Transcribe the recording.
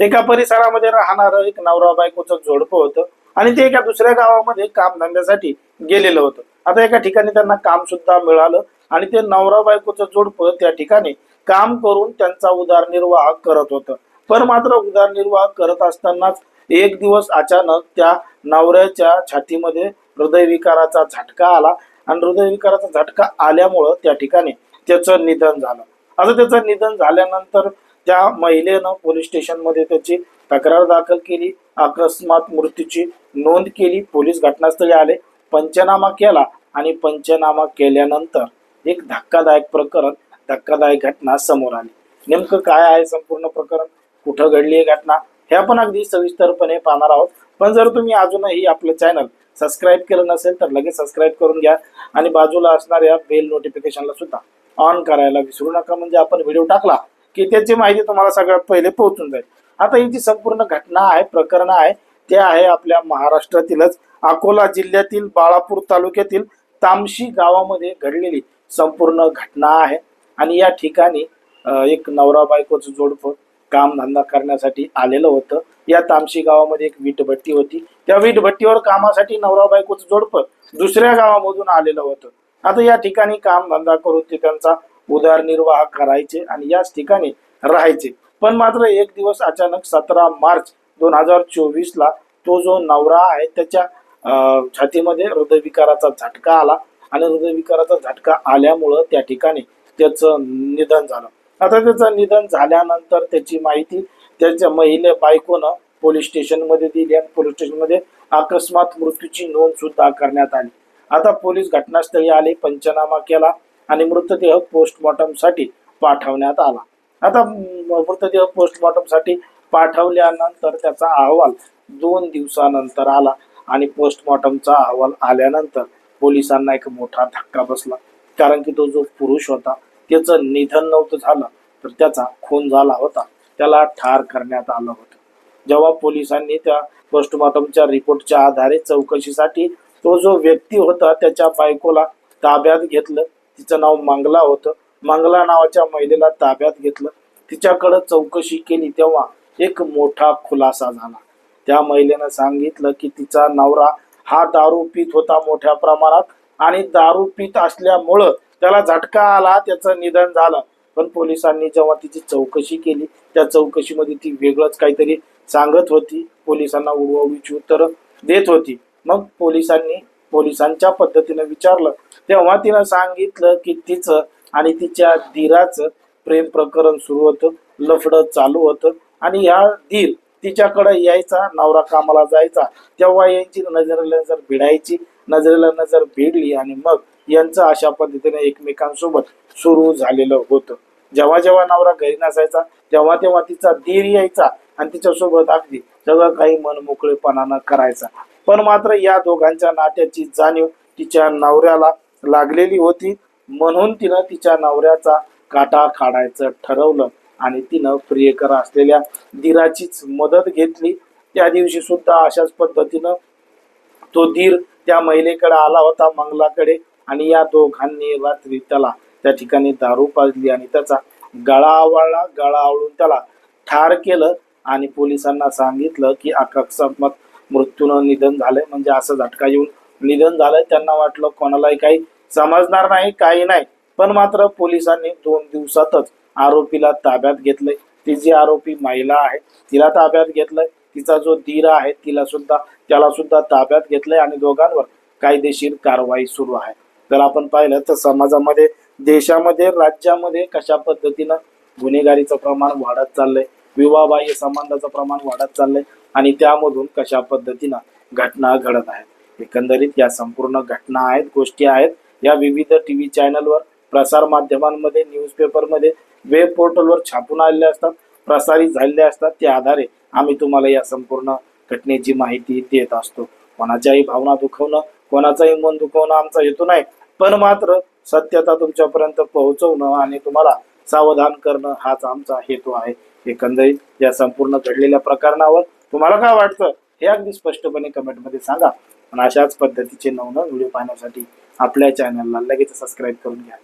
एका परिसरामध्ये राहणारं एक नवरा बायकोचं जोडपं होतं आणि ते एका दुसऱ्या गावामध्ये काम धंद्यासाठी गेलेलं होतं. आता एका ठिकाणी त्यांना काम सुद्धा मिळालं आणि ते नवरा बायकोचं जोडपं त्या ठिकाणी काम करून त्यांचा उदरनिर्वाह करत होतं. पण मात्र उदरनिर्वाह करत असतानाच एक दिवस अचानक त्या नवऱ्याच्या छातीमध्ये हृदयविकाराचा झटका आला आणि हृदयविकाराचा झटका आल्यामुळं त्या ठिकाणी त्याचं निधन झालं. आता त्याचं निधन झाल्यानंतर त्या महिलेनं पोलीस स्टेशनमध्ये त्याची तक्रार दाखल केली. अकस्मात मृत्यूची नोंद केली. पोलीस घटनास्थळी आले. पंचनामा केला आणि पंचनामा केल्यानंतर एक धक्कादायक प्रकरण धक्कादायक घटना समोर आली. नेमकं काय आहे संपूर्ण प्रकरण? कुठं घडली आहे घटना? हे आपण अगदी सविस्तरपणे पाहणार आहोत. पण जर तुम्ही अजूनही आपलं चॅनल सबस्क्राईब केलं नसेल तर लगेच सबस्क्राईब करून घ्या आणि बाजूला असणाऱ्या बेल नोटिफिकेशनला सुद्धा ऑन करायला विसरू नका. म्हणजे आपण व्हिडिओ टाकला की त्याची माहिती तुम्हाला सगळ्यात पहिले पोहोचून जाईल. आता ही जी संपूर्ण घटना आहे प्रकरण आहे ते आहे आपल्या महाराष्ट्रातीलच. अकोला जिल्ह्यातील बाळापूर तालुक्यातील तामशी गावामध्ये घडलेली संपूर्ण घटना आहे. आणि या ठिकाणी एक नवरा बायकोचं जोडपं कामधंदा करण्यासाठी आलेलं होतं. या तामशी गावामध्ये एक वीटभट्टी होती. त्या वीटभट्टीवर कामासाठी नवरा बायकोचं जोडपं दुसऱ्या गावामधून आलेलं होतं. आता या ठिकाणी कामधंदा करून ते त्यांचा उदरनिर्वाह करायचे आणि याच ठिकाणी राहायचे. पण मात्र एक दिवस अचानक सतरा मार्च दोन हजार चोवीस ला तो जो नवरा आहे त्याच्या छातीमध्ये हृदयविकाराचा झटका आला आणि हृदयविकाराचा झटका आल्यामुळं त्या ठिकाणी त्याचं निधन झालं. आता त्याचं निधन झाल्यानंतर त्याची माहिती त्याच्या महिले बायकोनं पोलीस स्टेशनमध्ये दिली आणि पोलीस स्टेशनमध्ये अकस्मात मृत्यूची नोंद सुद्धा करण्यात आली. आता पोलीस घटनास्थळी आले पंचनामा केला आणि मृतदेह पोस्टमॉर्टमसाठी पाठवण्यात आला. आता मृतदेह पोस्टमॉर्टमसाठी पाठवल्यानंतर त्याचा अहवाल दोन दिवसानंतर आला आणि पोस्टमॉर्टमचा अहवाल आल्यानंतर पोलिसांना एक मोठा धक्का बसला. कारण की तो जो पुरुष होता त्याचं निधन नव्हतं झालं तर त्याचा खून झाला होता. त्याला ठार करण्यात आलं होतं. जेव्हा पोलिसांनी त्या पोस्टमॉर्टमच्या रिपोर्टच्या आधारे चौकशीसाठी तो जो व्यक्ती होता त्याच्या बायकोला ताब्यात घेतलं तिचं नाव मंगला होतं. मंगला नावाच्या महिलेला ताब्यात घेतलं. तिच्याकडं चौकशी केली तेव्हा एक मोठा खुलासा झाला. त्या महिलेनं सांगितलं की तिचा नवरा हा दारू पित होता मोठ्या प्रमाणात आणि दारू पित असल्यामुळं त्याला झटका आला त्याचं निधन झालं. पण पोलिसांनी जेव्हा तिची चौकशी केली त्या चौकशीमध्ये ती वेगळंच काहीतरी सांगत होती. पोलिसांना उडवडीची उत्तरं देत होती. मग पोलिसांनी पोलिसांच्या पद्धतीनं विचारलं तेव्हा तिनं सांगितलं की तिचं आणि तिच्या धीराचं प्रेम प्रकरण सुरू होतं लफडं चालू होतं आणि ह्या धीर तिच्याकडे यायचा नवरा कामाला जायचा. तेव्हा यांची नजरेला नजर भिडायची नजरेला नजर भिडली आणि मग यांचं अशा पद्धतीने एकमेकांसोबत सुरू झालेलं होतं. जेव्हा जेव्हा नवरा घरी नसायचा तेव्हा तेव्हा तिचा धीर यायचा आणि तिच्यासोबत अगदी सगळं काही मन मोकळेपणानं करायचा. पण मात्र या दोघांच्या नात्याची जाणीव तिच्या नवऱ्याला लागलेली होती. म्हणून तिनं तिच्या नवऱ्याचा काटा काढायचं ठरवलं आणि तिनं प्रियकर असलेल्या धीराचीच मदत घेतली. त्या दिवशी सुद्धा अशाच पद्धतीनं तो धीर त्या महिलेकडे आला होता मंगलाकडे आणि या दोघांनी रात्री त्याला त्या ठिकाणी दारू पाजली आणि त्याचा गळा आवळला. गळा आवळून त्याला ठार केलं आणि पोलिसांना सांगितलं की अकस्मात मृत्यूनं निधन झालंय. म्हणजे असं झटका येऊन निधन झालंय. त्यांना वाटलं कोणालाही काही समजणार नाही काही नाही. पण मात्र पोलिसांनी दोन दिवसातच आरोपीला ताब्यात घेतलंय. ती जी आरोपी महिला आहे तिला ताब्यात घेतलंय. तिचा जो धीर आहे तिला सुद्धा त्याला सुद्धा ताब्यात घेतलंय आणि दोघांवर कायदेशीर कारवाई सुरू आहे. जर आपण पाहिलं तर समाजामध्ये देशामध्ये राज्यामध्ये कशा पद्धतीनं गुन्हेगारीचं प्रमाण वाढत चाललंय. विवाहबाह्य संबंधाचं प्रमाण वाढत चाललंय आणि त्यामधून कशा पद्धतीनं घटना घडत आहेत. एकंदरीत या संपूर्ण घटना आहेत गोष्टी आहेत. या विविध टी व्ही चॅनलवर प्रसार माध्यमांमध्ये न्यूजपेपरमध्ये वेब पोर्टलवर छापून आलेले असतात प्रसारित झालेले असतात. त्या आधारे आम्ही तुम्हाला या संपूर्ण घटनेची माहिती देत असतो. कोणाच्याही भावना दुखवणं कोणाचाही मन दुखवणं आमचा हेतू नाही. पण मात्र सत्यता तुमच्यापर्यंत पोहोचवणं आणि तुम्हाला सावधान करणं हाच आमचा हेतू आहे. एकंदरीत या संपूर्ण घडलेल्या प्रकरणावर तुम्हाला काय वाटतं हे अगदी स्पष्टपणे कमेंटमध्ये सांगा. आणि अशाच पद्धतीचे नवनव व्हिडिओ पाहण्यासाठी आपल्या चॅनलला लगेच सबस्क्राईब करून घ्या.